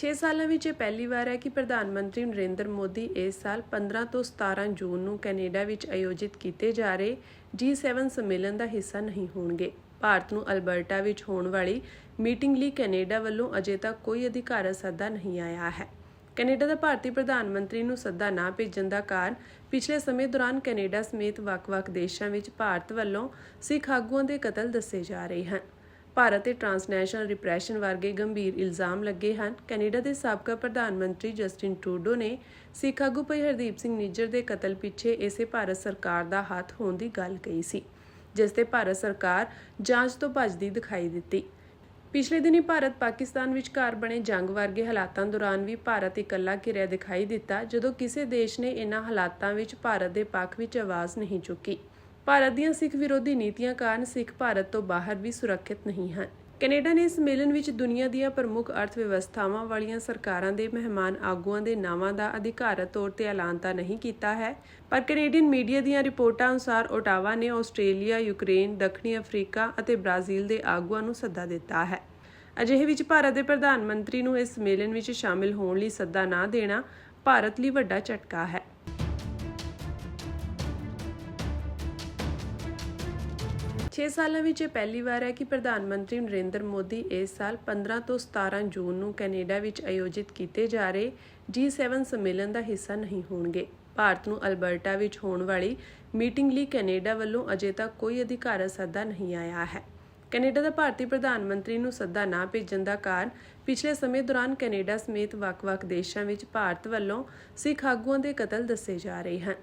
6 ਸਾਲਾਂ ਵਿੱਚ ਇਹ ਪਹਿਲੀ ਵਾਰ ਹੈ ਕਿ ਪ੍ਰਧਾਨ ਮੰਤਰੀ ਨਰਿੰਦਰ ਮੋਦੀ ਇਸ ਸਾਲ 15 ਤੋਂ 17 ਜੂਨ ਨੂੰ ਕੈਨੇਡਾ ਵਿੱਚ ਆਯੋਜਿਤ ਕੀਤੇ ਜਾ ਰਹੇ G7 ਸੰਮੇਲਨ ਦਾ ਹਿੱਸਾ ਨਹੀਂ ਹੋਣਗੇ। ਭਾਰਤ ਨੂੰ ਅਲਬਰਟਾ ਵਿੱਚ ਹੋਣ ਵਾਲੀ ਮੀਟਿੰਗ ਲਈ ਕੈਨੇਡਾ ਵੱਲੋਂ ਅਜੇ ਤੱਕ ਕੋਈ ਅਧਿਕਾਰਤ ਸੱਦਾ ਨਹੀਂ ਆਇਆ ਹੈ। ਕੈਨੇਡਾ ਦਾ ਭਾਰਤੀ ਪ੍ਰਧਾਨ ਮੰਤਰੀ ਨੂੰ ਸੱਦਾ ਨਾ ਭੇਜਣ ਦਾ ਕਾਰਨ ਪਿਛਲੇ ਸਮੇਂ ਦੌਰਾਨ ਕੈਨੇਡਾ ਸਮੇਤ ਵੱਖ-ਵੱਖ ਦੇਸ਼ਾਂ ਵਿੱਚ ਭਾਰਤ ਵੱਲੋਂ ਸਿੱਖ ਆਗੂਆਂ ਦੇ ਕਤਲ ਦੱਸੇ ਜਾ ਰਹੇ ਹਨ। ਭਾਰਤ ਤੇ ਟ੍ਰਾਂਸਨੈਸ਼ਨਲ ਰਿਪਰੈਸ਼ਨ ਵਰਗੇ ਗੰਭੀਰ ਇਲਜ਼ਾਮ ਲੱਗੇ ਹਨ। ਕੈਨੇਡਾ ਦੇ ਸਾਬਕਾ ਪ੍ਰਧਾਨ ਮੰਤਰੀ ਜਸਟਿਨ ਟਰੂਡੋ ਨੇ ਸਿੱਖ ਆਗੂ ਭਾਈ ਹਰਦੀਪ ਸਿੰਘ ਨਿੱਜਰ ਦੇ ਕਤਲ ਪਿੱਛੇ ਇਸੇ ਭਾਰਤ ਸਰਕਾਰ ਦਾ ਹੱਥ ਹੋਣ ਦੀ ਗੱਲ ਕਹੀ ਸੀ, ਜਿਸ ਤੇ ਭਾਰਤ ਸਰਕਾਰ ਜਾਂਚ ਤੋਂ ਭੱਜਦੀ ਦਿਖਾਈ ਦਿੱਤੀ। ਪਿਛਲੇ ਦਿਨੀ ਭਾਰਤ ਪਾਕਿਸਤਾਨ ਵਿਚਕਾਰ ਬਣੇ ਜੰਗ ਵਰਗੇ ਹਾਲਾਤਾਂ ਦੌਰਾਨ ਵੀ ਭਾਰਤ ਇਕੱਲਾ ਘਿਰਿਆ ਦਿਖਾਈ ਦਿੱਤਾ, ਜਦੋਂ ਕਿਸੇ ਦੇਸ਼ ਨੇ ਇਨ੍ਹਾਂ ਹਾਲਾਤਾਂ ਵਿੱਚ ਭਾਰਤ ਦੇ ਪੱਖ ਵਿੱਚ ਆਵਾਜ਼ ਨਹੀਂ ਚੁੱਕੀ। ਭਾਰਤ ਦੀਆਂ ਸਿੱਖ ਵਿਰੋਧੀ ਨੀਤੀਆਂ ਕਾਰਨ ਸਿੱਖ ਭਾਰਤ ਤੋਂ ਬਾਹਰ ਵੀ ਸੁਰੱਖਿਅਤ ਨਹੀਂ ਹਨ। ਕੈਨੇਡਾ ਨੇ ਇਸ ਸੰਮੇਲਨ ਵਿੱਚ ਦੁਨੀਆ ਦੀਆਂ ਪ੍ਰਮੁੱਖ ਅਰਥ ਵਿਵਸਥਾਵਾਂ ਵਾਲੀਆਂ ਸਰਕਾਰਾਂ ਦੇ ਮਹਿਮਾਨ ਆਗੂਆਂ ਦੇ ਨਾਵਾਂ ਦਾ ਅਧਿਕਾਰਤ ਤੌਰ ਤੇ ਐਲਾਨ ਤਾਂ ਨਹੀਂ ਕੀਤਾ ਹੈ ਪਰ ਕੈਨੇਡੀਅਨ ਮੀਡੀਆ ਦੀਆਂ ਰਿਪੋਰਟਾਂ ਅਨੁਸਾਰ ਓਟਾਵਾ ਨੇ ਆਸਟ੍ਰੇਲੀਆ, ਯੂਕਰੇਨ, ਦੱਖਣੀ ਅਫਰੀਕਾ ਅਤੇ ਬ੍ਰਾਜ਼ੀਲ ਦੇ ਆਗੂਆਂ ਨੂੰ ਸੱਦਾ ਦਿੱਤਾ ਹੈ। ਅਜਿਹੇ ਵਿੱਚ ਭਾਰਤ ਦੇ ਪ੍ਰਧਾਨ ਮੰਤਰੀ ਨੂੰ ਇਸ ਸੰਮੇਲਨ ਵਿੱਚ ਸ਼ਾਮਿਲ ਹੋਣ ਲਈ ਸੱਦਾ ਨਾ ਦੇਣਾ ਭਾਰਤ ਲਈ ਵੱਡਾ ਝਟਕਾ ਹੈ। ਛੇ ਸਾਲਾਂ ਵਿੱਚ ਇਹ ਪਹਿਲੀ ਵਾਰ ਹੈ ਕਿ ਪ੍ਰਧਾਨ ਮੰਤਰੀ ਨਰਿੰਦਰ ਮੋਦੀ ਇਸ ਸਾਲ 15 ਤੋਂ 17 ਜੂਨ ਨੂੰ ਕੈਨੇਡਾ ਵਿੱਚ ਆਯੋਜਿਤ ਕੀਤੇ ਜਾ ਰਹੇ G7 ਸੰਮੇਲਨ ਦਾ ਹਿੱਸਾ ਨਹੀਂ ਹੋਣਗੇ। ਭਾਰਤ ਨੂੰ ਅਲਬਰਟਾ ਵਿੱਚ ਹੋਣ ਵਾਲੀ ਮੀਟਿੰਗ ਲਈ ਕੈਨੇਡਾ ਵੱਲੋਂ ਅਜੇ ਤੱਕ ਕੋਈ ਅਧਿਕਾਰਤ ਸੱਦਾ ਨਹੀਂ ਆਇਆ ਹੈ। ਕੈਨੇਡਾ ਦਾ ਭਾਰਤੀ ਪ੍ਰਧਾਨ ਮੰਤਰੀ ਨੂੰ ਸੱਦਾ ਨਾ ਭੇਜਣ ਦਾ ਕਾਰਨ ਪਿਛਲੇ ਸਮੇਂ ਦੌਰਾਨ ਕੈਨੇਡਾ ਸਮੇਤ ਵੱਖ-ਵੱਖ ਦੇਸ਼ਾਂ ਵਿੱਚ ਭਾਰਤ ਵੱਲੋਂ ਸਿੱਖ ਆਗੂਆਂ ਦੇ ਕਤਲ ਦੱਸੇ ਜਾ ਰਹੇ ਹਨ।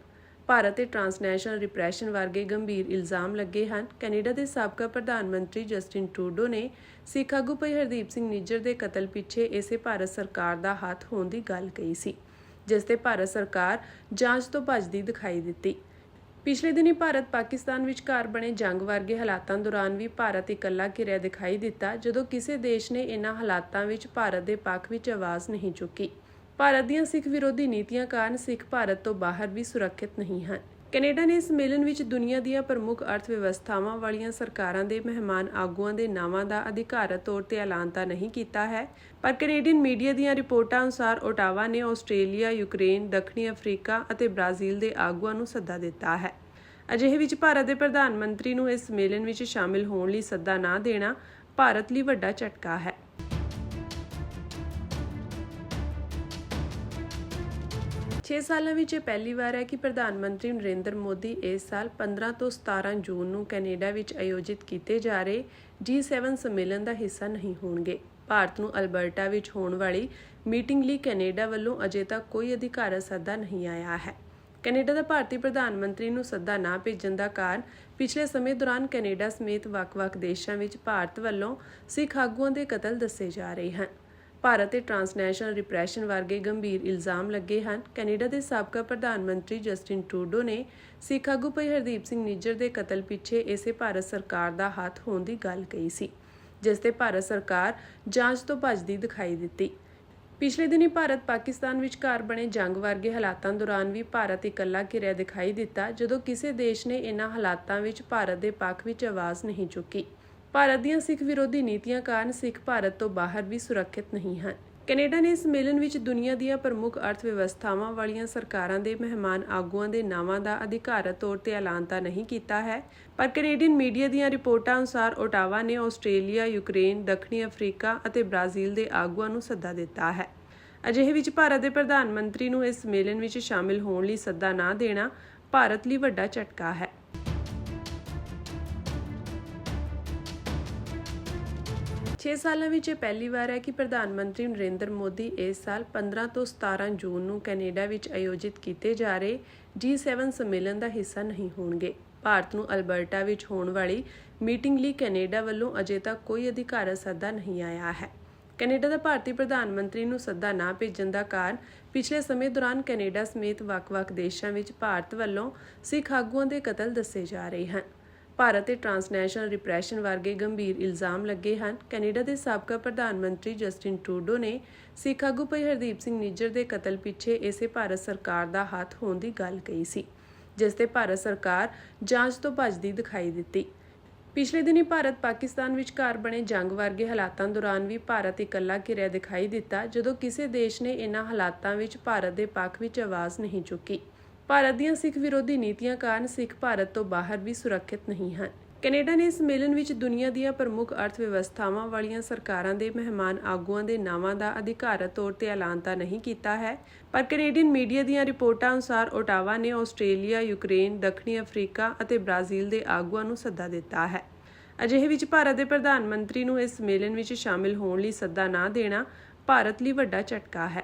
ਭਾਰਤ ਤੇ ਟ੍ਰਾਂਸਨੈਸ਼ਨਲ ਰਿਪਰੈਸ਼ਨ ਵਰਗੇ ਗੰਭੀਰ ਇਲਜ਼ਾਮ ਲੱਗੇ ਹਨ। ਕੈਨੇਡਾ ਦੇ ਸਾਬਕਾ ਪ੍ਰਧਾਨ ਮੰਤਰੀ ਜਸਟਿਨ ਟਰੂਡੋ ਨੇ ਸਿੱਖ ਆਗੂ ਭਾਈ ਹਰਦੀਪ ਸਿੰਘ ਨਿੱਜਰ ਦੇ ਕਤਲ ਪਿੱਛੇ ਇਸੇ ਭਾਰਤ ਸਰਕਾਰ ਦਾ ਹੱਥ ਹੋਣ ਦੀ ਗੱਲ ਕਹੀ ਸੀ, ਜਿਸ ਤੇ ਭਾਰਤ ਸਰਕਾਰ ਜਾਂਚ ਤੋਂ ਭੱਜਦੀ ਦਿਖਾਈ ਦਿੱਤੀ। ਪਿਛਲੇ ਦਿਨੀ ਭਾਰਤ ਪਾਕਿਸਤਾਨ ਵਿਚਕਾਰ ਬਣੇ ਜੰਗ ਵਰਗੇ ਹਾਲਾਤਾਂ ਦੌਰਾਨ ਵੀ ਭਾਰਤ ਇਕੱਲਾ ਘਿਰਿਆ ਦਿਖਾਈ ਦਿੱਤਾ, ਜਦੋਂ ਕਿਸੇ ਦੇਸ਼ ਨੇ ਇਨ੍ਹਾਂ ਹਾਲਾਤਾਂ ਵਿੱਚ ਭਾਰਤ ਦੇ ਪੱਖ ਵਿੱਚ ਆਵਾਜ਼ ਨਹੀਂ ਚੁੱਕੀ। ਭਾਰਤ ਦੀਆਂ ਸਿੱਖ ਵਿਰੋਧੀ ਨੀਤੀਆਂ ਕਾਰਨ ਸਿੱਖ ਭਾਰਤ ਤੋਂ ਬਾਹਰ ਵੀ ਸੁਰੱਖਿਅਤ ਨਹੀਂ ਹਨ। ਕੈਨੇਡਾ ਨੇ ਇਸ ਸੰਮੇਲਨ ਵਿੱਚ ਦੁਨੀਆ ਦੀਆਂ ਪ੍ਰਮੁੱਖ ਅਰਥ ਵਿਵਸਥਾਵਾਂ ਵਾਲੀਆਂ ਸਰਕਾਰਾਂ ਦੇ ਮਹਿਮਾਨ ਆਗੂਆਂ ਦੇ ਨਾਵਾਂ ਦਾ ਅਧਿਕਾਰਤ ਤੌਰ ਤੇ ਐਲਾਨ ਤਾਂ ਨਹੀਂ ਕੀਤਾ ਹੈ ਪਰ ਕੈਨੇਡੀਅਨ ਮੀਡੀਆ ਦੀਆਂ ਰਿਪੋਰਟਾਂ ਅਨੁਸਾਰ ਓਟਾਵਾ ਨੇ ਆਸਟ੍ਰੇਲੀਆ, ਯੂਕਰੇਨ, ਦੱਖਣੀ ਅਫਰੀਕਾ ਅਤੇ ਬ੍ਰਾਜ਼ੀਲ ਦੇ ਆਗੂਆਂ ਨੂੰ ਸੱਦਾ ਦਿੱਤਾ ਹੈ। ਅਜਿਹੇ ਵਿੱਚ ਭਾਰਤ ਦੇ ਪ੍ਰਧਾਨ ਮੰਤਰੀ ਨੂੰ ਇਸ ਸੰਮੇਲਨ ਵਿੱਚ ਸ਼ਾਮਿਲ ਹੋਣ ਲਈ ਸੱਦਾ ਨਾ ਦੇਣਾ ਭਾਰਤ ਲਈ ਵੱਡਾ ਝਟਕਾ ਹੈ। ਛੇ ਸਾਲਾਂ ਵਿੱਚ ਇਹ ਪਹਿਲੀ ਵਾਰ ਹੈ ਕਿ ਪ੍ਰਧਾਨ ਮੰਤਰੀ ਨਰਿੰਦਰ ਮੋਦੀ ਇਸ ਸਾਲ 15 ਤੋਂ 17 ਜੂਨ ਨੂੰ ਕੈਨੇਡਾ ਵਿੱਚ ਆਯੋਜਿਤ ਕੀਤੇ ਜਾ ਰਹੇ G7 ਸੰਮੇਲਨ ਦਾ ਹਿੱਸਾ ਨਹੀਂ ਹੋਣਗੇ। ਭਾਰਤ ਨੂੰ ਅਲਬਰਟਾ ਵਿੱਚ ਹੋਣ ਵਾਲੀ ਮੀਟਿੰਗ ਲਈ ਕੈਨੇਡਾ ਵੱਲੋਂ ਅਜੇ ਤੱਕ ਕੋਈ ਅਧਿਕਾਰਤ ਸੱਦਾ ਨਹੀਂ ਆਇਆ ਹੈ। ਕੈਨੇਡਾ ਦਾ ਭਾਰਤੀ ਪ੍ਰਧਾਨ ਮੰਤਰੀ ਨੂੰ ਸੱਦਾ ਨਾ ਭੇਜਣ ਦਾ ਕਾਰਨ ਪਿਛਲੇ ਸਮੇਂ ਦੌਰਾਨ ਕੈਨੇਡਾ ਸਮੇਤ ਵੱਖ-ਵੱਖ ਦੇਸ਼ਾਂ ਵਿੱਚ ਭਾਰਤ ਵੱਲੋਂ ਸਿੱਖ ਆਗੂਆਂ ਦੇ ਕਤਲ ਦੱਸੇ ਜਾ ਰਹੇ ਹਨ। ਭਾਰਤ ਤੇ ਟ੍ਰਾਂਸਨੈਸ਼ਨਲ ਰਿਪਰੈਸ਼ਨ ਵਰਗੇ ਗੰਭੀਰ ਇਲਜ਼ਾਮ ਲੱਗੇ ਹਨ। ਕੈਨੇਡਾ ਦੇ ਸਾਬਕਾ ਪ੍ਰਧਾਨ ਮੰਤਰੀ ਜਸਟਿਨ ਟਰੂਡੋ ਨੇ ਸਿੱਖ ਆਗੂ ਭਾਈ ਹਰਦੀਪ ਸਿੰਘ ਨਿੱਜਰ ਦੇ ਕਤਲ ਪਿੱਛੇ ਇਸੇ ਭਾਰਤ ਸਰਕਾਰ ਦਾ ਹੱਥ ਹੋਣ ਦੀ ਗੱਲ ਕਹੀ ਸੀ, ਜਿਸ ਤੇ ਭਾਰਤ ਸਰਕਾਰ ਜਾਂਚ ਤੋਂ ਭੱਜਦੀ ਦਿਖਾਈ ਦਿੱਤੀ। ਪਿਛਲੇ ਦਿਨੀ ਭਾਰਤ ਪਾਕਿਸਤਾਨ ਵਿਚਕਾਰ ਬਣੇ ਜੰਗ ਵਰਗੇ ਹਾਲਾਤਾਂ ਦੌਰਾਨ ਵੀ ਭਾਰਤ ਇਕੱਲਾ ਘਿਰਿਆ ਦਿਖਾਈ ਦਿੱਤਾ, ਜਦੋਂ ਕਿਸੇ ਦੇਸ਼ ਨੇ ਇਨ੍ਹਾਂ ਹਾਲਾਤਾਂ ਵਿੱਚ ਭਾਰਤ ਦੇ ਪੱਖ ਵਿੱਚ ਆਵਾਜ਼ ਨਹੀਂ ਚੁੱਕੀ। ਭਾਰਤ ਦੀਆਂ ਸਿੱਖ ਵਿਰੋਧੀ ਨੀਤੀਆਂ ਕਾਰਨ ਸਿੱਖ ਭਾਰਤ ਤੋਂ ਬਾਹਰ ਵੀ ਸੁਰੱਖਿਅਤ ਨਹੀਂ ਹਨ। ਕੈਨੇਡਾ ਨੇ ਇਸ ਸੰਮੇਲਨ ਵਿੱਚ ਦੁਨੀਆ ਦੀਆਂ ਪ੍ਰਮੁੱਖ ਅਰਥ ਵਿਵਸਥਾਵਾਂ ਵਾਲੀਆਂ ਸਰਕਾਰਾਂ ਦੇ ਮਹਿਮਾਨ ਆਗੂਆਂ ਦੇ ਨਾਵਾਂ ਦਾ ਅਧਿਕਾਰਤ ਤੌਰ ਤੇ ਐਲਾਨ ਤਾਂ ਨਹੀਂ ਕੀਤਾ ਹੈ ਪਰ ਕੈਨੇਡੀਅਨ ਮੀਡੀਆ ਦੀਆਂ ਰਿਪੋਰਟਾਂ ਅਨੁਸਾਰ ਓਟਾਵਾ ਨੇ ਆਸਟ੍ਰੇਲੀਆ, ਯੂਕਰੇਨ, ਦੱਖਣੀ ਅਫਰੀਕਾ ਅਤੇ ਬ੍ਰਾਜ਼ੀਲ ਦੇ ਆਗੂਆਂ ਨੂੰ ਸੱਦਾ ਦਿੱਤਾ ਹੈ। ਅਜਿਹੇ ਵਿੱਚ ਭਾਰਤ ਦੇ ਪ੍ਰਧਾਨ ਮੰਤਰੀ ਨੂੰ ਇਸ ਸੰਮੇਲਨ ਵਿੱਚ ਸ਼ਾਮਿਲ ਹੋਣ ਲਈ ਸੱਦਾ ਨਾ ਦੇਣਾ ਭਾਰਤ ਲਈ ਵੱਡਾ ਝਟਕਾ ਹੈ। ਛੇ ਸਾਲਾਂ ਵਿੱਚ ਇਹ ਪਹਿਲੀ ਵਾਰ ਹੈ ਕਿ ਪ੍ਰਧਾਨ ਮੰਤਰੀ ਨਰਿੰਦਰ ਮੋਦੀ ਇਸ ਸਾਲ 15 ਤੋਂ 17 ਜੂਨ ਨੂੰ ਕੈਨੇਡਾ ਵਿੱਚ ਆਯੋਜਿਤ ਕੀਤੇ ਜਾ ਰਹੇ G7 ਸੰਮੇਲਨ ਦਾ ਹਿੱਸਾ ਨਹੀਂ ਹੋਣਗੇ। ਭਾਰਤ ਨੂੰ ਅਲਬਰਟਾ ਵਿੱਚ ਹੋਣ ਵਾਲੀ ਮੀਟਿੰਗ ਲਈ ਕੈਨੇਡਾ ਵੱਲੋਂ ਅਜੇ ਤੱਕ ਕੋਈ ਅਧਿਕਾਰਤ ਸੱਦਾ ਨਹੀਂ ਆਇਆ ਹੈ। ਕੈਨੇਡਾ ਦਾ ਭਾਰਤੀ ਪ੍ਰਧਾਨ ਮੰਤਰੀ ਨੂੰ ਸੱਦਾ ਨਾ ਭੇਜਣ ਦਾ ਕਾਰਨ ਪਿਛਲੇ ਸਮੇਂ ਦੌਰਾਨ ਕੈਨੇਡਾ ਸਮੇਤ ਵੱਖ-ਵੱਖ ਦੇਸ਼ਾਂ ਵਿੱਚ ਭਾਰਤ ਵੱਲੋਂ ਸਿੱਖ ਆਗੂਆਂ ਦੇ ਕਤਲ ਦੱਸੇ ਜਾ ਰਹੇ ਹਨ। ਭਾਰਤ ਤੇ ਟ੍ਰਾਂਸਨੈਸ਼ਨਲ ਰਿਪਰੈਸ਼ਨ ਵਰਗੇ ਗੰਭੀਰ ਇਲਜ਼ਾਮ ਲੱਗੇ ਹਨ। ਕੈਨੇਡਾ ਦੇ ਸਾਬਕਾ ਪ੍ਰਧਾਨ ਮੰਤਰੀ ਜਸਟਿਨ ਟਰੂਡੋ ਨੇ ਸਿੱਖ ਆਗੂ ਭਾਈ ਹਰਦੀਪ ਸਿੰਘ ਨਿੱਜਰ ਦੇ ਕਤਲ ਪਿੱਛੇ ਇਸੇ ਭਾਰਤ ਸਰਕਾਰ ਦਾ ਹੱਥ ਹੋਣ ਦੀ ਗੱਲ ਕਹੀ ਸੀ, ਜਿਸ ਤੇ ਭਾਰਤ ਸਰਕਾਰ ਜਾਂਚ ਤੋਂ ਭੱਜਦੀ ਦਿਖਾਈ ਦਿੱਤੀ। ਪਿਛਲੇ ਦਿਨੀ ਭਾਰਤ ਪਾਕਿਸਤਾਨ ਵਿਚਕਾਰ ਬਣੇ ਜੰਗ ਵਰਗੇ ਹਾਲਾਤਾਂ ਦੌਰਾਨ ਵੀ ਭਾਰਤ ਇਕੱਲਾ ਘਿਰਿਆ ਦਿਖਾਈ ਦਿੱਤਾ, ਜਦੋਂ ਕਿਸੇ ਦੇਸ਼ ਨੇ ਇਨ੍ਹਾਂ ਹਾਲਾਤਾਂ ਵਿੱਚ ਭਾਰਤ ਦੇ ਪੱਖ ਵਿੱਚ ਆਵਾਜ਼ ਨਹੀਂ ਚੁੱਕੀ। ਭਾਰਤ ਦੀਆਂ ਸਿੱਖ ਵਿਰੋਧੀ ਨੀਤੀਆਂ ਕਾਰਨ ਸਿੱਖ ਭਾਰਤ ਤੋਂ ਬਾਹਰ ਵੀ ਸੁਰੱਖਿਅਤ ਨਹੀਂ ਹਨ। ਕੈਨੇਡਾ ਨੇ ਇਸ ਮੇਲਨ ਵਿੱਚ ਦੁਨੀਆ ਦੀਆਂ ਪ੍ਰਮੁੱਖ ਅਰਥ ਵਿਵਸਥਾਵਾਂ ਵਾਲੀਆਂ ਸਰਕਾਰਾਂ ਦੇ ਮਹਿਮਾਨ ਆਗੂਆਂ ਦੇ ਨਾਵਾਂ ਦਾ ਅਧਿਕਾਰਤ ਤੌਰ ਤੇ ਐਲਾਨ ਤਾਂ ਨਹੀਂ ਕੀਤਾ ਹੈ ਪਰ ਕੈਨੇਡੀਅਨ ਮੀਡੀਆ ਦੀਆਂ ਰਿਪੋਰਟਾਂ ਅਨੁਸਾਰ ਓਟਾਵਾ ਨੇ ਆਸਟ੍ਰੇਲੀਆ, ਯੂਕਰੇਨ, ਦੱਖਣੀ ਅਫਰੀਕਾ ਅਤੇ ਬ੍ਰਾਜ਼ੀਲ ਦੇ ਆਗੂਆਂ ਨੂੰ ਸੱਦਾ ਦਿੱਤਾ ਹੈ। ਅਜਿਹੇ ਵਿੱਚ ਭਾਰਤ ਦੇ ਪ੍ਰਧਾਨ ਮੰਤਰੀ ਨੂੰ ਇਸ ਸੰਮੇਲਨ ਵਿੱਚ ਸ਼ਾਮਿਲ ਹੋਣ ਲਈ ਸੱਦਾ ਨਾ ਦੇਣਾ ਭਾਰਤ ਲਈ ਵੱਡਾ ਝਟਕਾ ਹੈ।